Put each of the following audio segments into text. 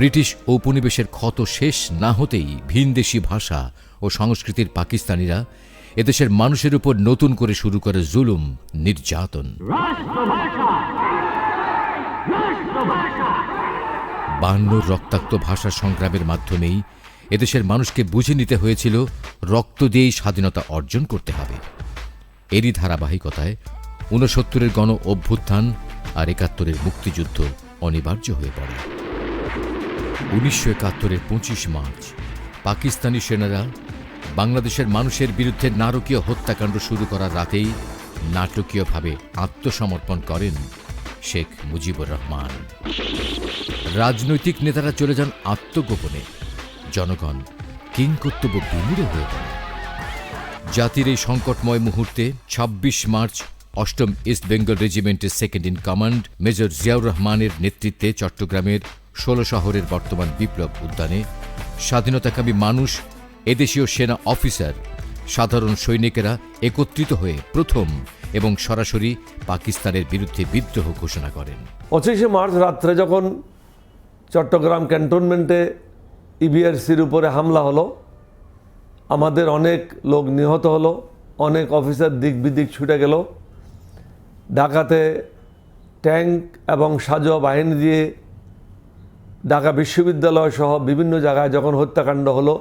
British ঔপনিবেশের ক্ষত শেষ না হতেই ভিনদেশি ভাষা ও সংস্কৃতির পাকিস্তানিরা এদেশের মানুষের উপর নতুন করে শুরু করে জুলুম নির্যাতন। বায়ান্নর রক্তাক্ত ভাষা সংগ্রামের মাধ্যমেই এদেশের মানুষকে বুঝে নিতে হয়েছিল রক্ত দিয়েই স্বাধীনতা অর্জন করতে হবে। এরই ধারাবাহিকতায় ঊনসত্তরের গণ অভ্যুত্থান আর একাত্তরের মুক্তিযুদ্ধ অনিবার্য হয়ে পড়ে। উনিশশো একাত্তরের পঁচিশ মার্চ, পাকিস্তানি সেনারা বাংলাদেশের মানুষের বিরুদ্ধে নারকীয় হত্যাকাণ্ড শুরু করার রাতেই নাটকীয়ভাবে আত্মসমর্পণ করেন শেখ মুজিবুর রহমান। রাজনৈতিক নেতারা চলে যান আত্মগোপনে। জনগণ কিংকর্তব্য বিমূঢ় হয়ে পড়ে। জাতির এই সংকটময় মুহূর্তে ২৬ মার্চ অষ্টম East Bengal রেজিমেন্টের second in command major Ziaur রহমানের নেতৃত্বে চট্টগ্রামের ষোলো শহরের বর্তমান বিপ্লব উদ্যানে স্বাধীনতাকামী মানুষ, এদেশীয় সেনা অফিসার সাধারণ সৈনিকেরা একত্রিত হয়ে প্রথম এবং সরাসরি পাকিস্তানের বিরুদ্ধে বিদ্রোহ ঘোষণা করেন। পঁচিশে মার্চ রাত্রে যখন চট্টগ্রাম ক্যান্টনমেন্টে ইবিআরসির উপরে হামলা হলো, আমাদের অনেক লোক নিহত হলো, অনেক অফিসার দিক বিদিক ছুটে গেল ঢাকাতে ট্যাঙ্ক এবং সাজোয়া বাহিনী দিয়ে ঢাকা বিশ্ববিদ্যালয় সহ বিভিন্ন জায়গায় যখন হত্যাকাণ্ড হলো,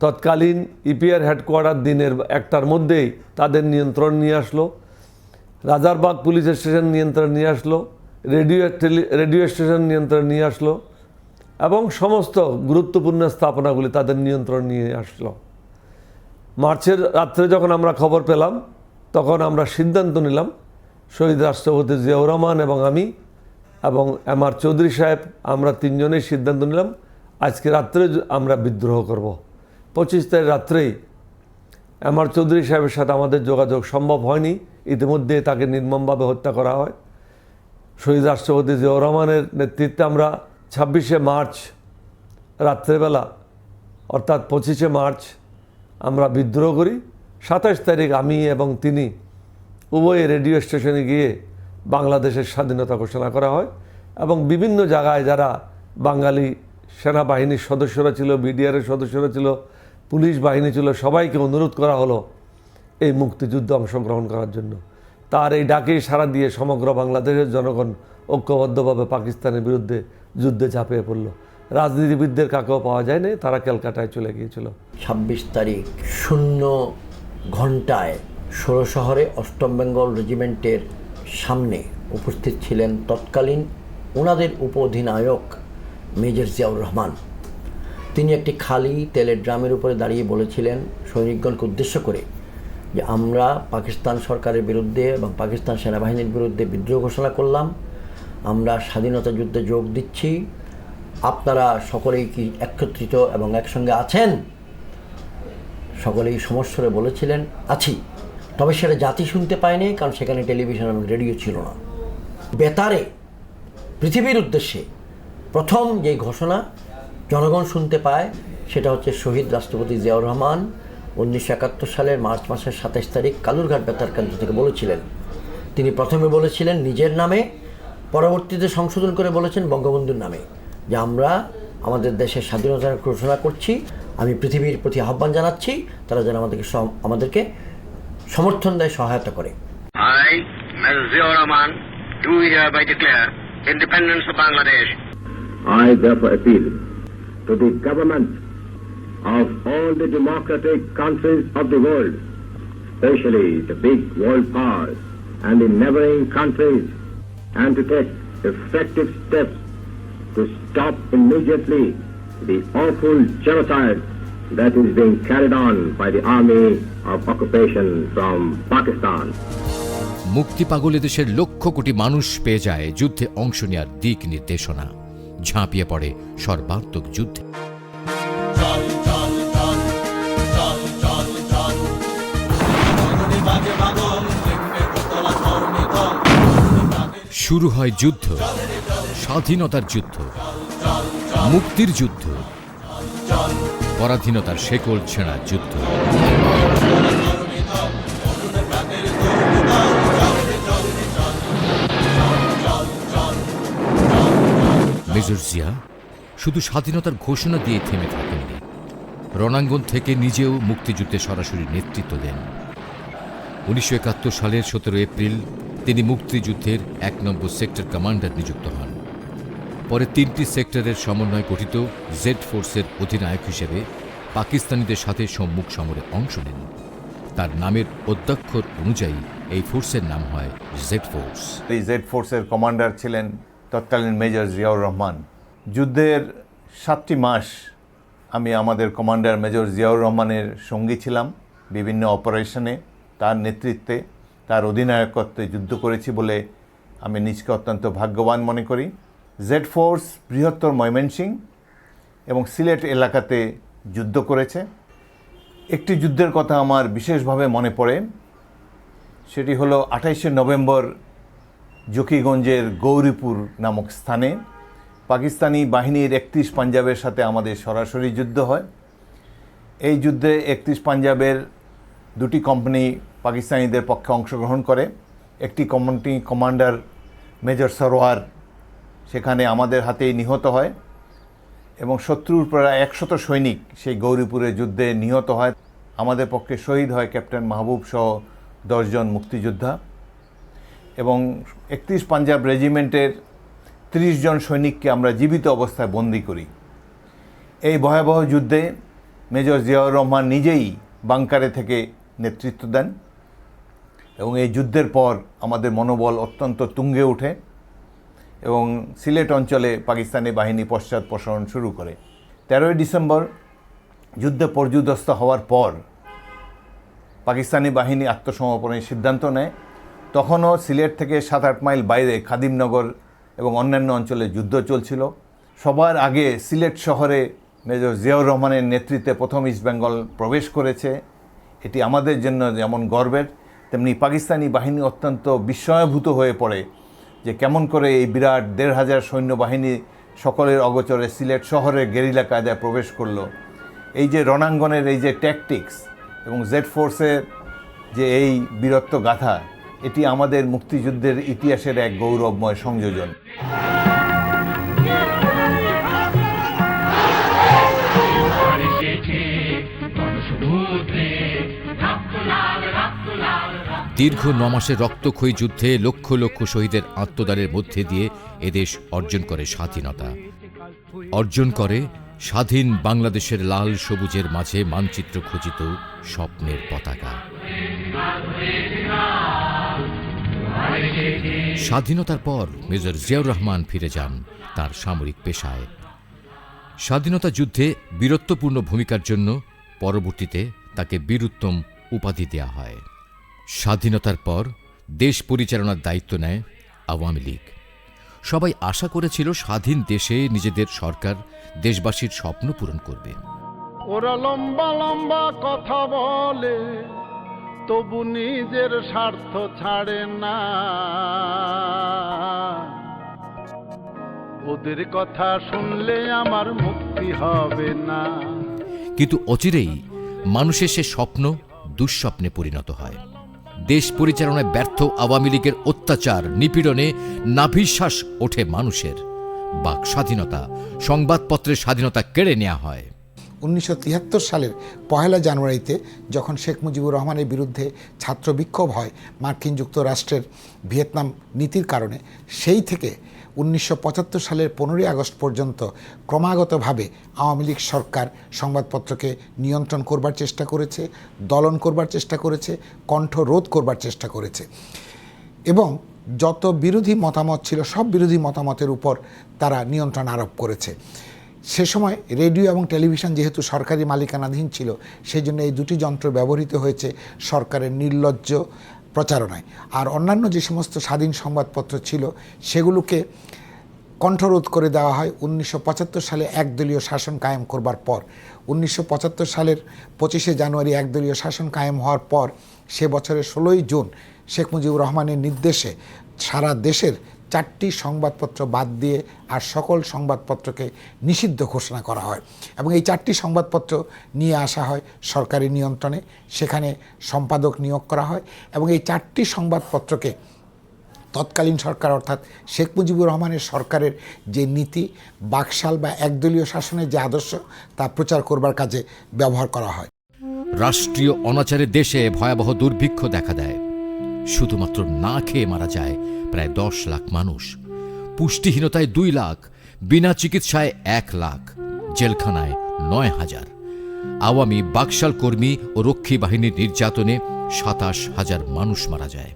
তৎকালীন ইপিআর হেডকোয়ার্টার দিনের একটার মধ্যেই তাদের নিয়ন্ত্রণ নিয়ে আসলো। রাজারবাগ পুলিশ স্টেশন নিয়ন্ত্রণ নিয়ে আসলো। রেডিও রেডিও স্টেশন নিয়ন্ত্রণ নিয়ে আসলো এবং সমস্ত গুরুত্বপূর্ণ স্থাপনাগুলি তাদের নিয়ন্ত্রণ নিয়ে আসলো। মার্চের রাত্রে যখন আমরা খবর পেলাম, তখন আমরা সিদ্ধান্ত নিলাম শহীদ রাষ্ট্রপতি জিয়াউর রহমান এবং আমি এবং এম আর চৌধুরী সাহেব, আমরা তিনজনেই সিদ্ধান্ত নিলাম, আজকে রাত্রে আমরা বিদ্রোহ করব। পঁচিশ তারিখ রাত্রেই এম আর চৌধুরী সাহেবের সাথে আমাদের যোগাযোগ সম্ভব হয়নি। ইতিমধ্যে তাকে নির্মমভাবে হত্যা করা হয়। শহীদ রাষ্ট্রপতি জিয়াউর রহমানের নেতৃত্বে আমরা ছাব্বিশে মার্চ রাত্রেবেলা, অর্থাৎ পঁচিশে মার্চ, আমরা বিদ্রোহ করি। সাতাশ তারিখ আমি এবং তিনি উভয়ে রেডিও স্টেশনে গিয়ে বাংলাদেশের স্বাধীনতা ঘোষণা করা হয় এবং বিভিন্ন জায়গায় যারা বাঙালি সেনাবাহিনীর সদস্যরা ছিল, বিডিআরের সদস্যরা ছিল, পুলিশ বাহিনী ছিল, সবাইকে অনুরোধ করা হলো এই মুক্তিযুদ্ধে অংশগ্রহণ করার জন্য। তার এই ডাকেই সাড়া দিয়ে সমগ্র বাংলাদেশের জনগণ ঐক্যবদ্ধভাবে পাকিস্তানের বিরুদ্ধে যুদ্ধে ঝাঁপিয়ে পড়ল। রাজনীতিবিদদের কাকেও পাওয়া যায়নি, তারা ক্যালকাটায় চলে গিয়েছিল। ছাব্বিশ তারিখ, শূন্য ঘন্টায় ষোলো শহরে অষ্টম বেঙ্গল রেজিমেন্টের সামনে উপস্থিত ছিলেন তৎকালীন ওনাদের উপ অধিনায়ক মেজর জিয়াউর রহমান। তিনি একটি খালি তেলের ড্রামের উপরে দাঁড়িয়ে বলেছিলেন সৈনিকগণকে উদ্দেশ্য করে যে, আমরা পাকিস্তান সরকারের বিরুদ্ধে এবং পাকিস্তান সেনাবাহিনীর বিরুদ্ধে বিদ্রোহ ঘোষণা করলাম। আমরা স্বাধীনতা যুদ্ধে যোগ দিচ্ছি। আপনারা সকলেই কি একত্রিত এবং একসঙ্গে আছেন? সকলেই সমস্যরে বলেছিলেন, আছি। তবে সেটা জাতি শুনতে পায়নি কারণ সেখানে টেলিভিশন এবং রেডিও ছিল না। বেতারে, পৃথিবীর উদ্দেশ্যে প্রথম যে ঘোষণা জনগণ শুনতে পায়, সেটা হচ্ছে শহীদ রাষ্ট্রপতি জিয়াউর রহমান উনিশশো একাত্তর সালের মার্চ মাসের সাতাশ তারিখ কালুরঘাট বেতার কেন্দ্র থেকে বলেছিলেন। তিনি প্রথমে বলেছিলেন নিজের নামে, পরবর্তীতে সংশোধন করে বলেছেন বঙ্গবন্ধুর নামে। যে আমরা আমাদের দেশের স্বাধীনতার ঘোষণা করছি, আমি পৃথিবীর প্রতি আহ্বান জানাচ্ছি, তারা যেন আমাদেরকে আমাদেরকে সমর্থন দেয় সহায়তা করে I, Major Ziaur Rahman, do hereby declare independence of Bangladesh I therefore appeal to the government of all the democratic countries of the world, especially the big world powers and the neighboring countries, and to take effective steps to stop immediately the awful genocide that is being carried on by the army of occupation from Pakistan. মুক্তি পাগল দেশের লক্ষ কোটি মানুষ পেয়ে যায় যুদ্ধে অংশ নেওয়ার দিক নির্দেশনা। ঝাঁপিয়ে পড়ে সর্বাত্মক যুদ্ধে। শুরু হয় যুদ্ধ, স্বাধীনতার যুদ্ধ, মুক্তির যুদ্ধ। পরাধীনতার শেকল ছেঁড়া যুদ্ধ। মেজর জিয়া, শুধু স্বাধীনতার ঘোষণা দিয়ে থেমে থাকেননি, রণাঙ্গন থেকে নিজেও মুক্তিযুদ্ধে সরাসরি নেতৃত্ব দেন। উনিশশো একাত্তর সালের সতেরো এপ্রিল তিনি মুক্তিযুদ্ধের এক নম্বর সেক্টর কমান্ডার নিযুক্ত হন। পরে তিনটি সেক্টরের সমন্বয় গঠিত জেড ফোর্সের অধিনায়ক হিসেবে পাকিস্তানিদের সাথে সম্মুখ সমরে অংশ নেন। তার নামের অধ্যক্ষর অনুযায়ী এই ফোর্সের নাম হয় জেড ফোর্স। এই জেড ফোর্সের কমান্ডার ছিলেন তৎকালীন মেজর জিয়াউর রহমান। যুদ্ধের সাতটি মাস আমি আমাদের কমান্ডার মেজর জিয়াউর রহমানের সঙ্গী ছিলাম বিভিন্ন অপারেশনে। তার নেতৃত্বে, তার অধিনায়কত্বে যুদ্ধ করেছি বলে আমি নিজকে অত্যন্ত ভাগ্যবান মনে করি। জেড ফোর্স বৃহত্তর ময়মনসিং এবং সিলেট এলাকাতে যুদ্ধ করেছে। একটি যুদ্ধের কথা আমার বিশেষভাবে মনে পড়ে। সেটি হলো আঠাইশে নভেম্বর জকিগঞ্জের গৌরীপুর নামক স্থানে। পাকিস্তানি বাহিনীর একত্রিশ পাঞ্জাবের সাথে আমাদের সরাসরি যুদ্ধ হয়। এই যুদ্ধে একত্রিশ পাঞ্জাবের দুটি কোম্পানি পাকিস্তানিদের পক্ষে অংশগ্রহণ করে। একটি কোম্পানি কমান্ডার মেজর সরোয়ার সেখানে আমাদের হাতেই নিহত হয় এবং শত্রুর প্রায় একশত সৈনিক সেই গৌরীপুরের যুদ্ধে নিহত হয়। আমাদের পক্ষে শহীদ হয় ক্যাপ্টেন মাহবুব সহ দশজন মুক্তিযোদ্ধা এবং একত্রিশ পাঞ্জাব রেজিমেন্টের ত্রিশ জন সৈনিককে আমরা জীবিত অবস্থায় বন্দি করি। এই ভয়াবহ যুদ্ধে মেজর জিয়াউর রহমান নিজেই বাংকারে থেকে নেতৃত্ব দেন এবং এই যুদ্ধের পর আমাদের মনোবল অত্যন্ত তুঙ্গে ওঠে। এবং সিলেট অঞ্চলে পাকিস্তানি বাহিনী পশ্চাৎপসরণ শুরু করে। তেরোই ডিসেম্বর যুদ্ধে পর্যুদস্ত হওয়ার পর পাকিস্তানি বাহিনী আত্মসমর্পণের সিদ্ধান্ত নেয়। তখনও সিলেট থেকে সাত আট মাইল বাইরে খাদিমনগর এবং অন্যান্য অঞ্চলে যুদ্ধ চলছিল। সবার আগে সিলেট শহরে মেজর জিয়াউর রহমানের নেতৃত্বে প্রথম ইস্টবেঙ্গল প্রবেশ করেছে। এটি আমাদের জন্য যেমন গর্বের, তেমনি পাকিস্তানি বাহিনী অত্যন্ত বিস্ময়ভূত হয়ে পড়ে। যে কেমন করে এই বিরাট দেড় হাজার সৈন্যবাহিনী সকলের অগচরে সিলেট শহরে গেরিলা কায়দায় প্রবেশ করল। এই যে রণাঙ্গনের এই যে ট্যাকটিক্স এবং জেড ফোর্সের যে এই বীরত্ব গাথা, এটি আমাদের মুক্তিযুদ্ধের ইতিহাসের এক গৌরবময় সংযোজন। দীর্ঘ নমাসের রক্তক্ষয়ী যুদ্ধে লক্ষ লক্ষ শহীদের আত্মদানের মধ্যে দিয়ে এদেশ অর্জন করে স্বাধীনতা। অর্জন করে স্বাধীন বাংলাদেশের লাল সবুজের মাঝে মানচিত্র খচিত স্বপ্নের পতাকা। স্বাধীনতার পর মেজর জিয়াউর রহমান ফিরে যান তার সামরিক পেশায়। স্বাধীনতা যুদ্ধে বীরত্বপূর্ণ ভূমিকার জন্য পরবর্তীতে তাকে বীরুত্তম উপাধি দেয়া হয়। স্বাধীনতার পর দেশ পরিচালনার দায়িত্ব নেয় আওয়ামী লীগ। সবাই আশা করেছিল স্বাধীন দেশে নিজেদের সরকার দেশবাসীর স্বপ্ন পূরণ করবে। ওরা লম্বা লম্বা কথা বলে তবু নিজের স্বার্থ ছাড়ে না। ওদের কথা শুনলে আমার মুক্তি হবে না। কিন্তু অচিরেই মানুষের সে স্বপ্ন দুঃস্বপ্নে পরিণত হয়। দেশ পরিচালনায় ব্যর্থ আওয়ামী লীগের অত্যাচার, নিপীড়নে নাভিশ্বাস ওঠে মানুষের। বাক স্বাধীনতা, সংবাদপত্রের স্বাধীনতা কেড়ে নেওয়া হয়। উনিশশো তিয়াত্তর সালের পহেলা জানুয়ারিতে যখন শেখ মুজিবুর রহমানের বিরুদ্ধে ছাত্র বিক্ষোভ হয় মার্কিন যুক্তরাষ্ট্রের ভিয়েতনাম নীতির কারণে, সেই থেকে উনিশশো পঁচাত্তর সালের পনেরোই আগস্ট পর্যন্ত ক্রমাগতভাবে আওয়ামী লীগ সরকার সংবাদপত্রকে নিয়ন্ত্রণ করবার চেষ্টা করেছে, দলন করবার চেষ্টা করেছে কণ্ঠ রোধ করবার চেষ্টা করেছে। এবং যত বিরোধী মতামত ছিল, সব বিরোধী মতামতের উপর তারা নিয়ন্ত্রণ আরোপ করেছে। সে সময় রেডিও এবং টেলিভিশন যেহেতু সরকারি মালিকানাধীন ছিল সেই জন্য এই দুটি যন্ত্র ব্যবহৃত হয়েছে সরকারের নির্লজ্জ প্রচারণায়। আর অন্যান্য যে সমস্ত স্বাধীন সংবাদপত্র ছিল, সেগুলোকে কণ্ঠরোধ করে দেওয়া হয় উনিশশো পঁচাত্তর সালে একদলীয় শাসন কায়েম করবার পর। উনিশশো পঁচাত্তর সালের পঁচিশে জানুয়ারি একদলীয় শাসন কায়েম হওয়ার পর, সে বছরের ষোলোই জুন শেখ মুজিবুর রহমানের নির্দেশে সারা দেশের চারটি সংবাদপত্র বাদ দিয়ে আর সকল সংবাদপত্রকে নিষিদ্ধ ঘোষণা করা হয়। এবং এই চারটি সংবাদপত্র নিয়ে আসা হয় সরকারি নিয়ন্ত্রণে, সেখানে সম্পাদক নিয়োগ করা হয় এবং এই চারটি সংবাদপত্রকে তৎকালীন সরকার অর্থাৎ শেখ মুজিবুর রহমানের সরকারের যে নীতি, বাকশাল বা একদলীয় শাসনের যে আদর্শ, তা প্রচার করবার কাজে ব্যবহার করা হয়। রাষ্ট্রীয় অনাচারের দেশে ভয়াবহ দুর্ভিক্ষ দেখা দেয়। শুধুমাত্র না খেয়ে মারা যায় প্রায় দশ লাখ মানুষ। পুষ্টিহীনতায় দুই লাখ, বিনা চিকিৎসায় এক লাখ, জেলখানায় নয় হাজার। আওয়ামী বাকশাল কর্মী ও রক্ষী বাহিনীর নির্যাতনে সাতাশ হাজার মানুষ মারা যায়।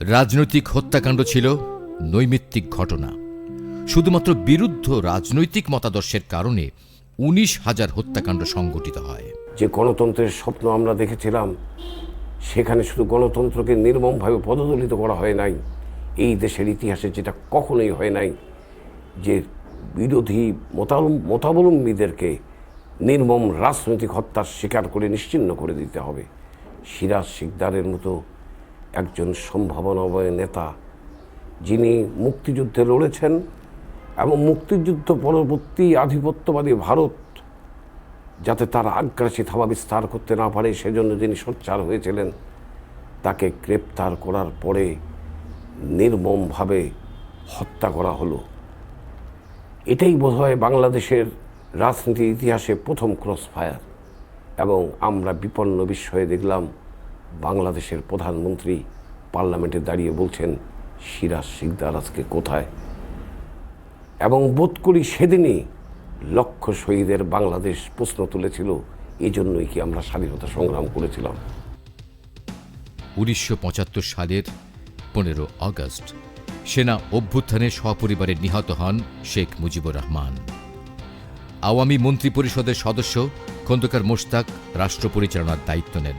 রাজনৈতিক হত্যাকাণ্ড ছিল নৈমিত্তিক ঘটনা। শুধুমাত্র বিরুদ্ধ রাজনৈতিক মতাদর্শের কারণে উনিশ হাজার হত্যাকাণ্ড সংঘটিত হয়। যে গণতন্ত্রের স্বপ্ন আমরা দেখেছিলাম সেখানে শুধু গণতন্ত্রকে নির্মমভাবে পদদলিত করা হয় নাই, এই দেশের ইতিহাসে যেটা কখনোই হয় নাই, যে বিরোধী মতাবলম- মতাবলম্বীদেরকে নির্মম রাজনৈতিক হত্যার শিকার করে নিশ্চিহ্ন করে দিতে হবে। সিরাজ শিকদারের মতো একজন সম্ভাবনাময় নেতা, যিনি মুক্তিযুদ্ধে লড়েছেন এবং মুক্তিযুদ্ধ পরবর্তী আধিপত্যবাদী ভারত যাতে তার আগ্রাসী থাবা বিস্তার করতে না পারে, সেজন্য যিনি সোচ্চার হয়েছিলেন, তাকে গ্রেপ্তার করার পরে নির্মমভাবে হত্যা করা হলো। এটাই বোধহয় বাংলাদেশের রাজনীতির ইতিহাসে প্রথম ক্রস ফায়ার এবং আমরা বিপন্ন বিস্ময়ে দেখলাম, বাংলাদেশের প্রধানমন্ত্রী পার্লামেন্টে দাঁড়িয়ে বলছেন, সিরাজ শিকদার আজকে কোথায়? এবং বোধ করি সেদিনই লক্ষ শহীদের বাংলাদেশ প্রশ্ন তুলেছিল এই জন্যই কি আমরা স্বাধীনতা সংগ্রাম করেছিলাম। উনিশশো পঁচাত্তর সালের পনেরো আগস্ট, সেনা অভ্যুত্থানে সপরিবারে নিহত হন শেখ মুজিবুর রহমান। আওয়ামী মন্ত্রিপরিষদের সদস্য খন্দকার মোশতাক রাষ্ট্র পরিচালনার দায়িত্ব নেন।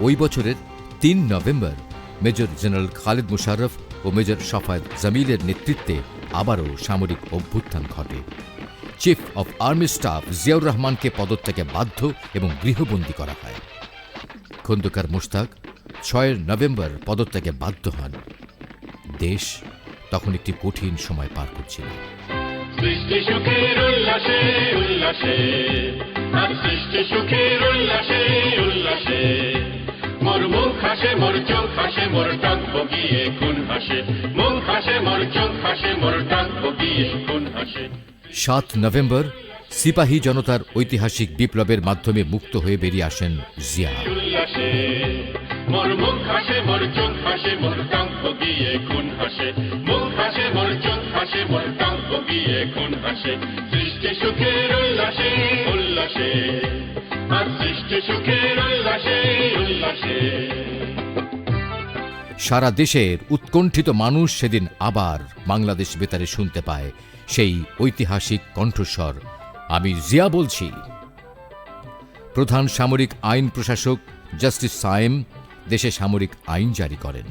ওই বছরের তিন November, major general Khaled Musharraf ও মেজর শফায়ত জামিলের নেতৃত্বে আবারও সামরিক অভ্যুত্থান ঘটে। Chief of army staff Ziaur রহমানকে পদত্যাগে বাধ্য এবং গৃহবন্দী করা হয়। খন্দকার মোশতাক ছয় নভেম্বর পদত্যাগে বাধ্য হন। দেশ তখন একটি কঠিন সময় পার করছিল। মুখ হাসে, মোর চোখ হাসে, মোর টাক বগিয়ে হাসে। মুখ হাসে, মোর চোখ হাসে, মোর টাক বগিয়ে হাসে। সাত নভেম্বর সিপাহী জনতার ঐতিহাসিক বিপ্লবের মাধ্যমে মুক্ত হয়ে বেরিয়ে আসেন জিয়া। সৃষ্টি সুখের উল্লাসে উল্লাসে। সারা দেশের উৎকণ্ঠিত মানুষ সেদিন আবার বাংলাদেশ বেতারে শুনতে পায় সেই ঐতিহাসিক কণ্ঠস্বর। আমি জিয়া বলছি। প্রধান সামরিক আইন প্রশাসক জাস্টিস সায়েম দেশে সামরিক আইন জারি করেন।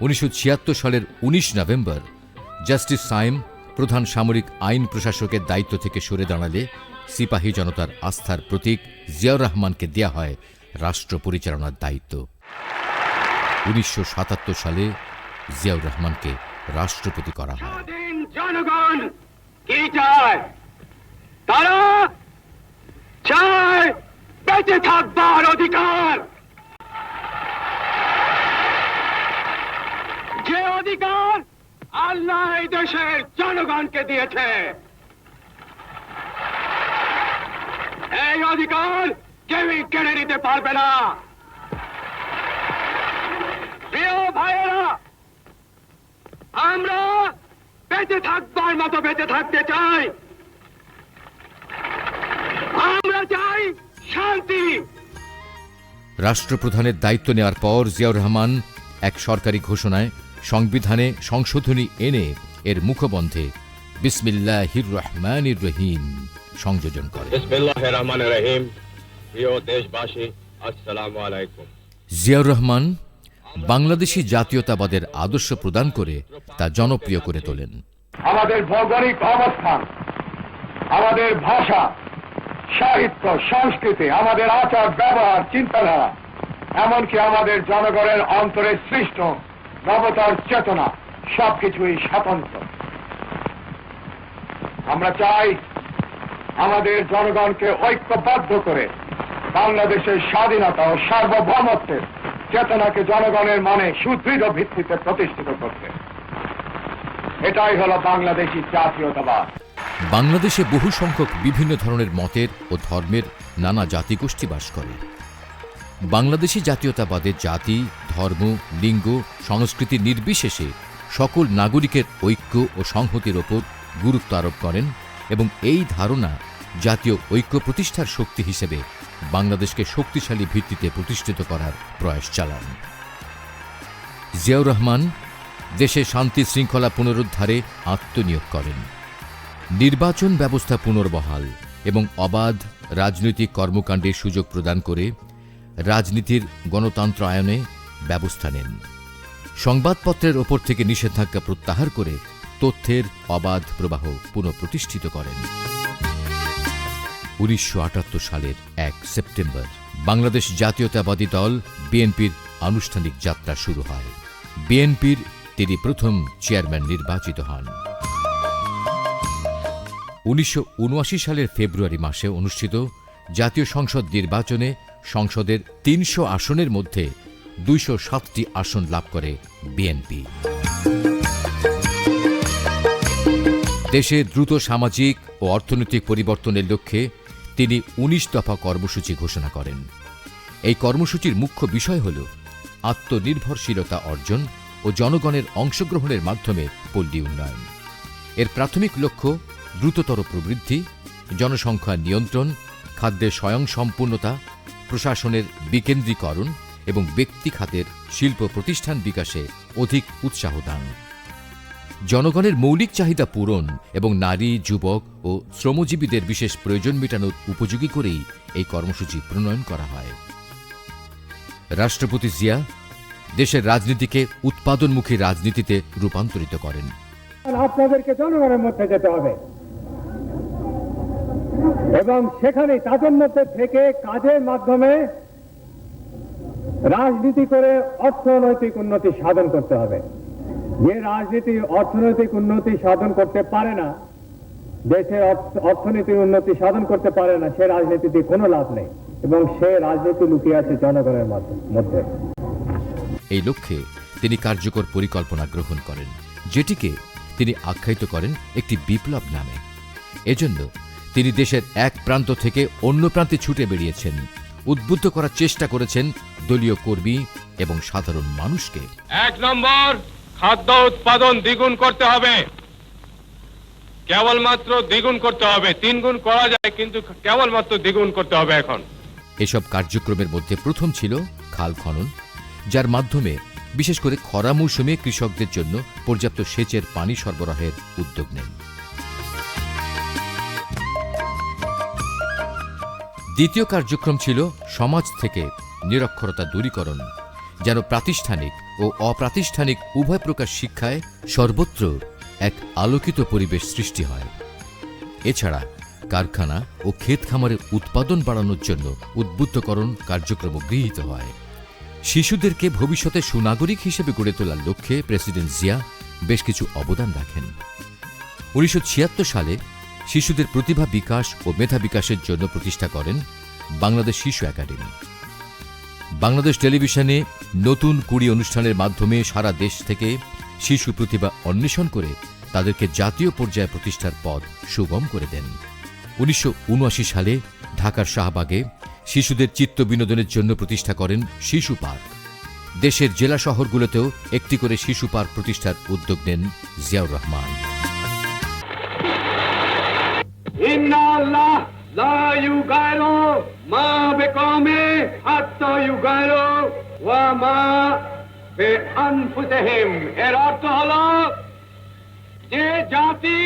উনিশশো ছিয়াত্তর সালের ১৯ নভেম্বর জাস্টিস সায়েম প্রধান সামরিক আইন প্রশাসকের দায়িত্ব থেকে সরে দাঁড়ালে সিপাহী জনতার আস্থার প্রতীক জিয়াউর রহমানকে দেয়া হয় রাষ্ট্র পরিচালনার দায়িত্ব। উনিশশো সালে জিয়াউর রহমানকে রাষ্ট্রপতি করা হয়। অধিকার। যে অধিকার আল্লাহ এই দেশের জনগণকে দিয়েছে, এই অধিকার কেউই কেড়ে নিতে পারবে না প্রিয় ভাইয়েরা আমরা বেঁচে থাকবার মতো বেঁচে থাকতে চাই। আমরা চাই শান্তি। রাষ্ট্রপ্রধানের দায়িত্ব নেওয়ার পর জিয়াউর রহমান এক সরকারি ঘোষণায় সংবিধানে সংশোধনী এনে এর মুখবন্ধে বিসমিল্লাহির রহমানির রহিম সংযোজন করে। বিসমিল্লাহ রহিম। প্রিয় দেশবাসী আসসালামু আলাইকুম। জিয়াউর রহমান বাংলাদেশি জাতীয়তাবাদের আদর্শ প্রদান করে তা জনপ্রিয় করে তোলেন। আমাদের ভৌগোলিক অবস্থান, আমাদের ভাষা, সাহিত্য, সংস্কৃতি, আমাদের আচার, ব্যবহার, চিন্তাধারা, এমনকি আমাদের জনগণের অন্তরে সৃষ্ট নবতার চেতনা, সবকিছুই স্বতন্ত্র। আমরা চাই আমাদের জনগণকে ঐক্যবদ্ধ করে বাংলাদেশের স্বাধীনতা ও সার্বভৌমত্বের চেতনাকে জনগণের মনে সুদৃঢ় ভিত্তিতে প্রতিষ্ঠিত করতে। এটাই হলো বাংলাদেশি জাতীয়তাবাদ। বাংলাদেশে বহু সংখ্যক বিভিন্ন ধরনের মতের ও ধর্মের নানা জাতিগোষ্ঠী বাস করে। বাংলাদেশি জাতীয়তাবাদের জাতি, ধর্ম, লিঙ্গ, সংস্কৃতি নির্বিশেষে সকল নাগরিকের ঐক্য ও সংহতির ওপর গুরুত্ব আরোপ করেন এবং এই ধারণা জাতীয় ঐক্য প্রতিষ্ঠার শক্তি হিসেবে বাংলাদেশকে শক্তিশালী ভিত্তিতে প্রতিষ্ঠিত করার প্রয়াস চালান। জিয়াউর রহমান দেশে শান্তি শৃঙ্খলা পুনরুদ্ধারে আত্মনিয়োগ করেন। নির্বাচন ব্যবস্থা পুনর্বহাল এবং অবাধ রাজনৈতিক কর্মকাণ্ডের সুযোগ প্রদান করে রাজনীতির গণতন্ত্রায়নে ব্যবস্থা নেন। সংবাদপত্রের ওপর থেকে নিষেধাজ্ঞা প্রত্যাহার করে তথ্যের অবাধ প্রবাহ পুনঃপ্রতিষ্ঠিত করেন। উনিশশো সালের এক সেপ্টেম্বর বাংলাদেশ জাতীয়তাবাদী দল বিএনপির আনুষ্ঠানিক যাত্রা শুরু হয়। বিএনপির তিনি প্রথম চেয়ারম্যান নির্বাচিত হন। উনিশশো সালের ফেব্রুয়ারি মাসে অনুষ্ঠিত জাতীয় সংসদ নির্বাচনে সংসদের তিনশো আসনের মধ্যে দুইশো সাতটি আসন লাভ করে বিএনপি। দেশে দ্রুত সামাজিক ও অর্থনৈতিক পরিবর্তনের লক্ষ্যে তিনি ১৯ দফা কর্মসূচি ঘোষণা করেন। এই কর্মসূচির মুখ্য বিষয় হল আত্মনির্ভরশীলতা অর্জন ও জনগণের অংশগ্রহণের মাধ্যমে পল্লী উন্নয়ন। এর প্রাথমিক লক্ষ্য দ্রুততর প্রবৃদ্ধি, জনসংখ্যা নিয়ন্ত্রণ খাদ্যের স্বয়ংসম্পূর্ণতা, প্রশাসনের বিকেন্দ্রীকরণ এবং ব্যক্তি খাতের শিল্প প্রতিষ্ঠান বিকাশে অধিক উৎসাহ দান। জনগণের মৌলিক চাহিদা পূরণ এবং নারী, যুবক ও শ্রমজীবীদের বিশেষ প্রয়োজন মেটানোর উপযোগী করেই এই কর্মসূচি প্রণয়ন করা হয়। রাষ্ট্রপতি জিয়া দেশের রাজনীতিকে উৎপাদনমুখী রাজনীতিতে রূপান্তরিত করেন। আপনাদেরকে জনগণের মধ্যে যেতে হবে। এবং সেখানে তাদের মধ্যে থেকে কাজের মাধ্যমে রাজনীতি করে অর্থনৈতিক উন্নতি সাধন করতে হবে। যে রাজনীতি অর্থনৈতিক উন্নতি সাধন করতে পারে না দেশের অর্থনীতির উন্নতি সাধন করতে পারে না সে রাজনীতিতে কোনো লাভ নেই। এবং সে রাজনীতি লুকিয়ে আছে জনগণের মধ্যে। এই লক্ষ্যে তিনি কার্যকর পরিকল্পনা গ্রহণ করেন যেটিকে তিনি আখ্যায়িত করেন একটি বিপ্লব নামে। এজন্য তিনি দেশের এক প্রান্ত থেকে অন্য প্রান্তে ছুটে বেরিয়েছেন উদ্বুদ্ধ করার চেষ্টা করেছেন দলীয় কর্মী এবং সাধারণ মানুষকে। এক নম্বর খাদ্য উৎপাদন দ্বিগুণ করতে হবে। কেবলমাত্র দ্বিগুণ করতে হবে। তিন গুণ করা যায়, কিন্তু কেবলমাত্র দ্বিগুণ করতে হবে এখন। এসব কার্যক্রমের মধ্যে প্রথম ছিল খাল খনন, যার মাধ্যমে বিশেষ করে খরা মৌসুমে কৃষকদের জন্য পর্যাপ্ত সেচের পানি সরবরাহের উদ্যোগ নেন। দ্বিতীয় কার্যক্রম ছিল সমাজ থেকে নিরক্ষরতা দূরীকরণ, যেন প্রাতিষ্ঠানিক ও অপ্রাতিষ্ঠানিক উভয় প্রকার শিক্ষায় সর্বত্র এক আলোকিত পরিবেশ সৃষ্টি হয়। এছাড়া কারখানা ও ক্ষেত খামারের উৎপাদন বাড়ানোর জন্য উদ্বুদ্ধকরণ কার্যক্রম গৃহীত হয়। শিশুদেরকে ভবিষ্যতে সুনাগরিক হিসেবে গড়ে তোলার লক্ষ্যে প্রেসিডেন্ট জিয়া বেশ কিছু অবদান রাখেন। উনিশশো ছিয়াত্তর সালে শিশুদের প্রতিভা বিকাশ ও মেধা বিকাশের জন্য প্রতিষ্ঠা করেন বাংলাদেশ শিশু একাডেমি। বাংলাদেশ টেলিভিশনে নতুন কুড়ি অনুষ্ঠানের মাধ্যমে সারা দেশ থেকে শিশু প্রতিভা অন্বেষণ করে তাদেরকে জাতীয় পর্যায়ে প্রতিষ্ঠার পথ সুগম করে দেন। উনিশশো উনআশি সালে ঢাকার শাহবাগে শিশুদের চিত্ত বিনোদনের জন্য প্রতিষ্ঠা করেন শিশু পার্ক। দেশের জেলা শহরগুলোতেও একটি করে শিশু পার্ক প্রতিষ্ঠার উদ্যোগ নেন জিয়াউর রহমান। لا يغير ما بقوم حتى يغيروا وما بأنفسهم এর অর্থ হলো যে জাতি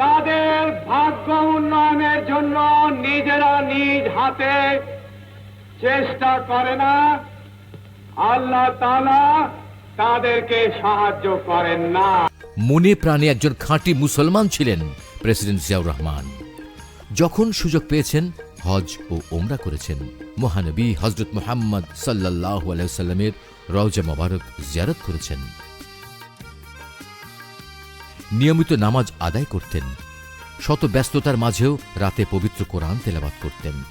তাদের ভাগ্য উন্নয়নের জন্য নিজেরা নিজ হাতে চেষ্টা করে না আল্লাহ তাআলা তাদেরকে সাহায্য করেন না মনে প্রাণে একজন খাঁটি মুসলমান ছিলেন প্রেসিডেন্ট জিয়াউর রহমান যখন সুযোগ পেয়েছেন, হজ ও ওমরা করেছেন। মহানবী হজরত মোহাম্মদ সাল্লাহ আলাইসাল্লামের রওজা মোবারক জিয়ারত করেছেন। নিয়মিত নামাজ আদায় করতেন। শত ব্যস্ততার মাঝেও রাতে পবিত্র কোরআন তেলাবাত করতেন।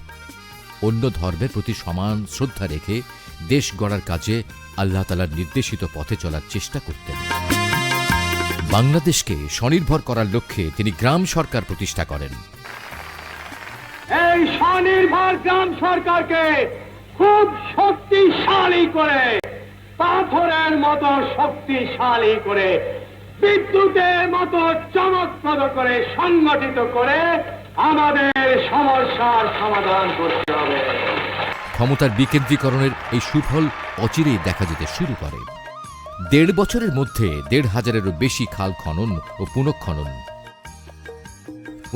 অন্য ধর্মের প্রতি সমান শ্রদ্ধা রেখে দেশ গড়ার কাজে আল্লাহ তালার নির্দেশিত পথে চলার চেষ্টা করতেন। বাংলাদেশকে স্বনির্ভর করার লক্ষ্যে তিনি গ্রাম সরকার প্রতিষ্ঠা করেন। স্বনির্ভর গ্রাম সরকারকে খুব শক্তিশালী করে, পাথরের মতো শক্তিশালী করে, বিদ্যুতের মতো চমৎপ্রদ করে সংগঠিত করে আমাদের সমস্যার সমাধান করতে হবে। ক্ষমতার বিকেন্দ্রীকরণের এই সুফল অচিরেই দেখা যেতে শুরু করে। দেড় বছরের মধ্যে দেড় হাজারেরও বেশি খাল খনন ও পুনঃখনন।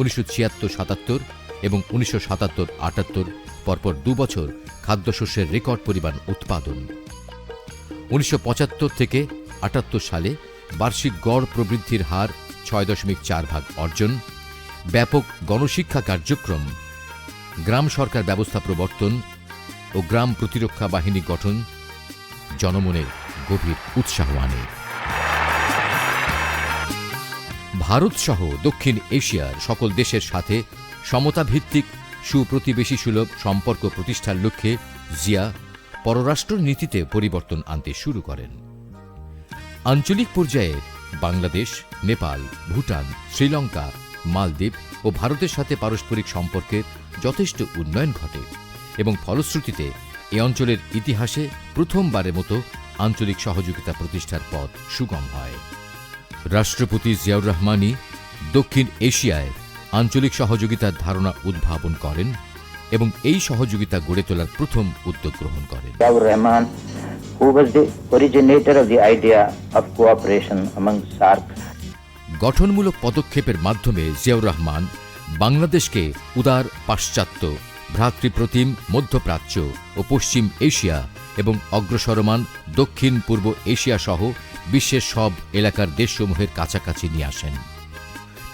উনিশশো ছিয়াত্তর সাতাত্তর এবং উনিশশো সাতাত্তর, আটাত্তর, পরপর দু বছর খাদ্যশস্যের রেকর্ড পরিমাণ উৎপাদন। উনিশশো পঁচাত্তর থেকে আটাত্তর সালে বার্ষিক গড় প্রবৃদ্ধির হার ছয় দশমিক চার ভাগ অর্জন, ব্যাপক গণশিক্ষা কার্যক্রম, গ্রাম সরকার ব্যবস্থা প্রবর্তন ও গ্রাম প্রতিরক্ষা বাহিনী গঠন জনমনে গভীর উৎসাহ আনে। ভারত সহ দক্ষিণ এশিয়ার সকল দেশের সাথে সমতাভিত্তিক সুপ্রতিবেশী সুলভ সম্পর্ক প্রতিষ্ঠার লক্ষ্যে জিয়া পররাষ্ট্র নীতিতে পরিবর্তন আনতে শুরু করেন। আঞ্চলিক পর্যায়ে বাংলাদেশ, নেপাল, ভুটান, শ্রীলঙ্কা, মালদ্বীপ ও ভারতের সাথে পারস্পরিক সম্পর্কের যথেষ্ট উন্নয়ন ঘটে এবং ফলশ্রুতিতে এ অঞ্চলের ইতিহাসে প্রথমবারের মতো আঞ্চলিক সহযোগিতা প্রতিষ্ঠার পথ সুগম হয়। রাষ্ট্রপতি জিয়াউর রহমানই দক্ষিণ এশিয়ায় আঞ্চলিক সহযোগিতার ধারণা উদ্ভাবন করেন এবং এই সহযোগিতা গড়ে তোলার প্রথম উদ্যোগ গ্রহণ করেন। Ziaur Rahman, who was the originator of the idea of cooperation among SARC গঠনমূলক পদক্ষেপের মাধ্যমে জিয়াউর রহমান বাংলাদেশকে উদার পাশ্চাত্য ভ্রাতৃপ্রতিম মধ্যপ্রাচ্য ও পশ্চিম এশিয়া এবং অগ্রসরমান দক্ষিণ পূর্ব এশিয়া সহ বিশ্বের সব এলাকার দেশসমূহের কাছাকাছি নিয়ে আসেন।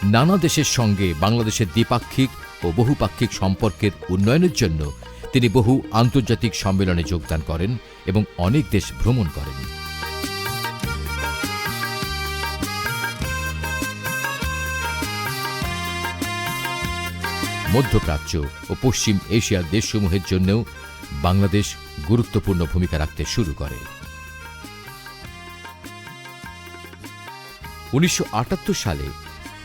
নানা দেশের সঙ্গে বাংলাদেশের দ্বিপাক্ষিক ও বহুপাক্ষিক সম্পর্কের উন্নয়নের জন্য তিনি বহু আন্তর্জাতিক সম্মেলনে যোগদান করেন এবং অনেক দেশ ভ্রমণ করেন। মধ্যপ্রাচ্য ও পশ্চিম এশিয়ার দেশসমূহের জন্যও বাংলাদেশ গুরুত্বপূর্ণ ভূমিকা রাখতে শুরু করে। উনিশশো আটাত্তর সালে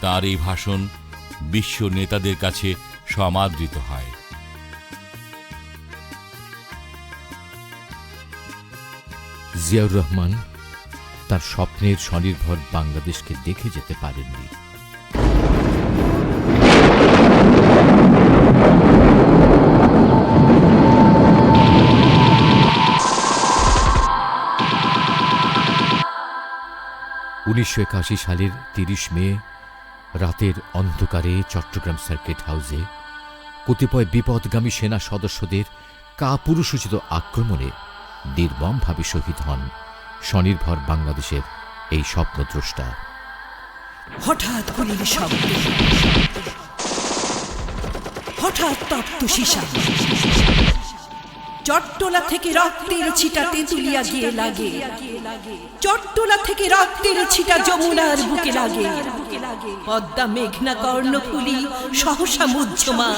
তার এই ভাষণ বিশ্ব নেতাদের কাছে সমাদৃত হয়। জিয়াউর রহমান তার স্বপ্নের স্বনির্ভর বাংলাদেশকে দেখে যেতে পারেননি। উনিশশো একাশি সালের তিরিশ মে, রাতের অন্ধকারে চট্টগ্রাম সার্কিট হাউসে কতিপয় বিপদগামী সেনা সদস্যদের কাপুরুষোচিত আক্রমণে নির্মমভাবে শহীদ হন স্বনির্ভর বাংলাদেশের এই স্বপ্নদ্রষ্টা। হঠাৎ হঠাৎ চট্টলা থেকে রক্তের ছিটা তেঁতুলিয়া গিয়ে লাগে। চট্টলা থেকে রক্তের ছিটা যমুনার বুকে লাগে। পদ্মা, মেঘনা, কর্ণফুলি, সহসা মুহ্যমান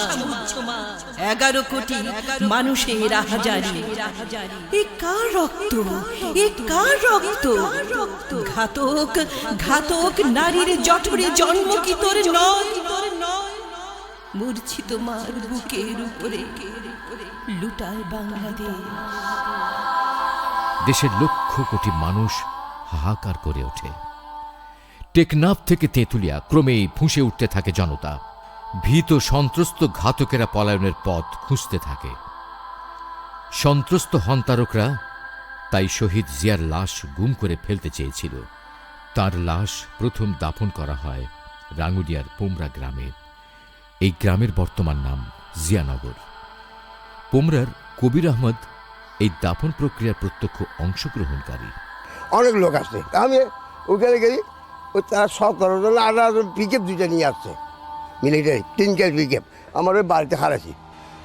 এগারো কোটি মানুষের আহাজারি। এ কার রক্ত? এ কার রক্ত? ঘাতক ঘাতক নারীর জঠরে জন্ম কি তোর নয়? মূর্ছিত মার বুকের উপরে। লুটায় বাংলাদেশ। দেশের লক্ষ কোটি মানুষ হাহাকার করে ওঠে। টেকনাফ থেকে তেঁতুলিয়া ক্রমেই ফুঁসে উঠতে থাকে জনতা। ভীত সন্ত্রস্ত ঘাতকেরা পলায়নের পথ খুঁজতে থাকে। সন্ত্রস্ত হন্তারকরা তাই শহীদ জিয়ার লাশ গুম করে ফেলতে চেয়েছিল। তার লাশ প্রথম দাফন করা হয় রাঙ্গুনিয়ার পোমরা গ্রামে। এই গ্রামের বর্তমান নাম জিয়ানগর। পোমরার কবির আহমদ এই দাপন প্রক্রিয়ার প্রত্যক্ষ অংশগ্রহণকারী। অনেক লোক আসছে। আমি ওখানে গেছি ওই তারা সতেরো জন, আঠারো জন পিকেপ দুইটা নিয়ে আসছে। মিলিটারি, তিন কেজি পিকেপ। আমার ওই বাড়িতে হারাছি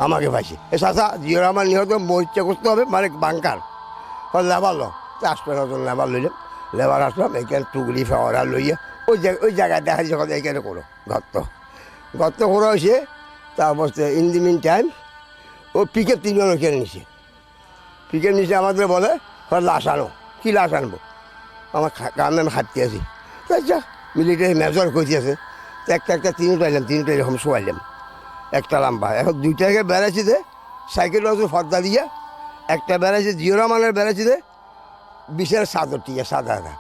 আমাকে পাইছি। এ চাচা জিও আমার নিহত মরিচা করতে হবে মানে বাংকার। লেবার লো। চারশো নজন লেবার লইলাম লেবার আসলাম, এখানে টুকরি ফেওয়ারা লইয়া, ওই জায়গায় ওই জায়গায় দেখা যখন এখানে করো, গর্ত। গর্ত করা হয়েছে, তারপর ইন দি মিন টাইম ও পিকেপ তিনজন ওখানে নিছে। পিকেপ নিচে আমাদের বলে "হয় লাশ আনো। কী লাশ আনব? আমার কামে আমি খাটতে আছি? আচ্ছা মিলিটারি মেজর করতে আছে। তো একটা একটা তিনটা এলাম তিনটা এরকম শোয়াইলাম। একটা লম্বা। এখন দুইটাকে বেড়াচ্ছি দে, সাইকেল আছে ফর্দা দিয়ে। একটা বেড়াচ্ছে জিও রহমানের বেড়াচ্ছি দে বিশের সাদর আছে সাদা সাদা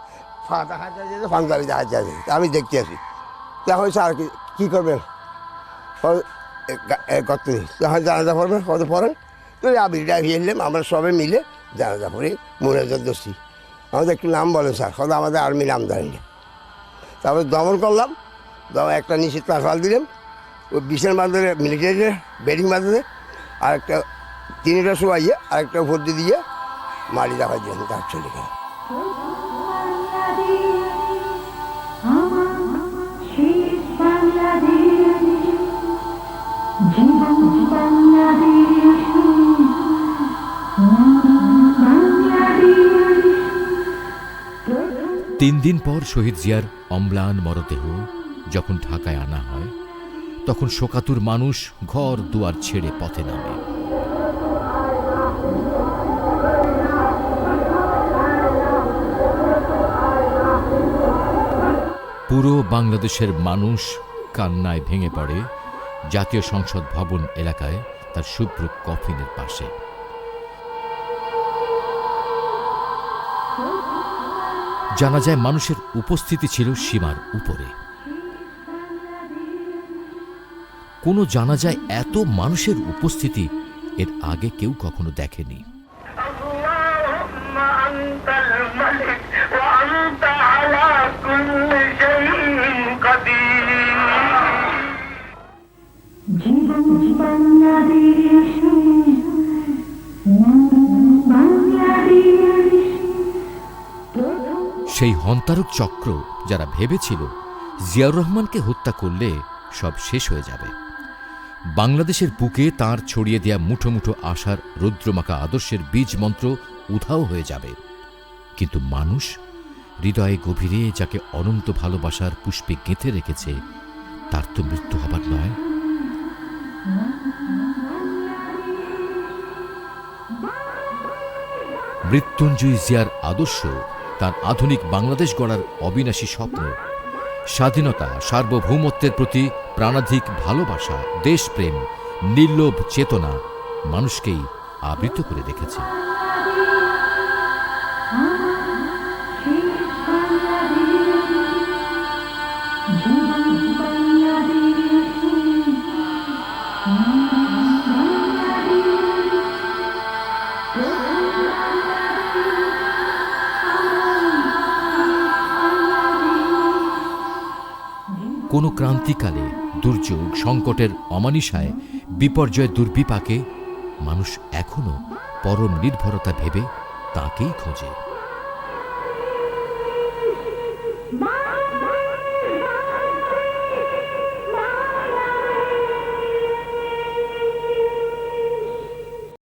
ফাঁদা হাজা যেতে পাঞ্জাবি দেখা যায় আমি দেখতে আছি। তখন স্যার কি, কী করবেন? করতে তখন জানাজা পড়বেন কত পড়েন তো আবিরটা এলাম, আমরা সবাই মিলে জানাজা পড়ি মোনাজাত দোষী। আমাদের একটু নাম বলেন স্যার কত আমাদের আর্মি নাম দেয়নি তারপরে দমন করলাম, দমন একটা নিচে তারফাল দিলাম ওই বিশের মাধ্যমে মিলিটারি বেডিং মাধ্যমে আর একটা তিনটা শোয়াইয়ে, আরেকটা উপর দিয়ে মারি দেখা দিলেন তার চলে তিন দিন পর শহীদ জিয়ার অম্লান মরদেহ যখন ঢাকায় আনা হয়, তখন শোকাতুর মানুষ ঘর দুয়ার ছেড়ে পথে নামে। পুরো বাংলাদেশের মানুষ কান্নায় ভেঙে পড়ে জাতীয় সংসদ ভবন এলাকায় তার শুভ্র কফিনের পাশে। জানা যায় মানুষের উপস্থিতি ছিল সীমার উপরে। কোনো জানা যায় এত মানুষের উপস্থিতি এর আগে কেউ কখনো দেখেনি। সেই হন্তারক চক্র যারা ভেবেছিল জিয়াউর রহমানকে হত্যা করলে সব শেষ হয়ে যাবে। বাংলাদেশের বুকে তার ছড়িয়ে দেয়া মুঠো মুঠো আশার রৌদ্রমাকা আদর্শের বীজ মন্ত্র উধাও হয়ে যাবে। কিন্তু মানুষ হৃদয়ে গভীরে যাকে অনন্ত ভালোবাসার পুষ্পে গেঁথে রেখেছে, তার তো মৃত্যু হবার নয়। মৃত্যুঞ্জয়ী জিয়ার আদর্শ, তার আধুনিক বাংলাদেশ গড়ার অবিনাশী স্বপ্ন। স্বাধীনতা, সার্বভৌমত্বের প্রতি প্রাণাধিক ভালোবাসা, দেশপ্রেম, নির্লোভ চেতনা মানুষকেই আবৃত করে রেখেছে কোনো ক্রান্তিকালে দুর্যোগ সংকটের অমানিসায় বিপর্যয় দুর্বিপাকে মানুষ এখনও পরম নির্ভরতা ভেবে তাকেই খোঁজে।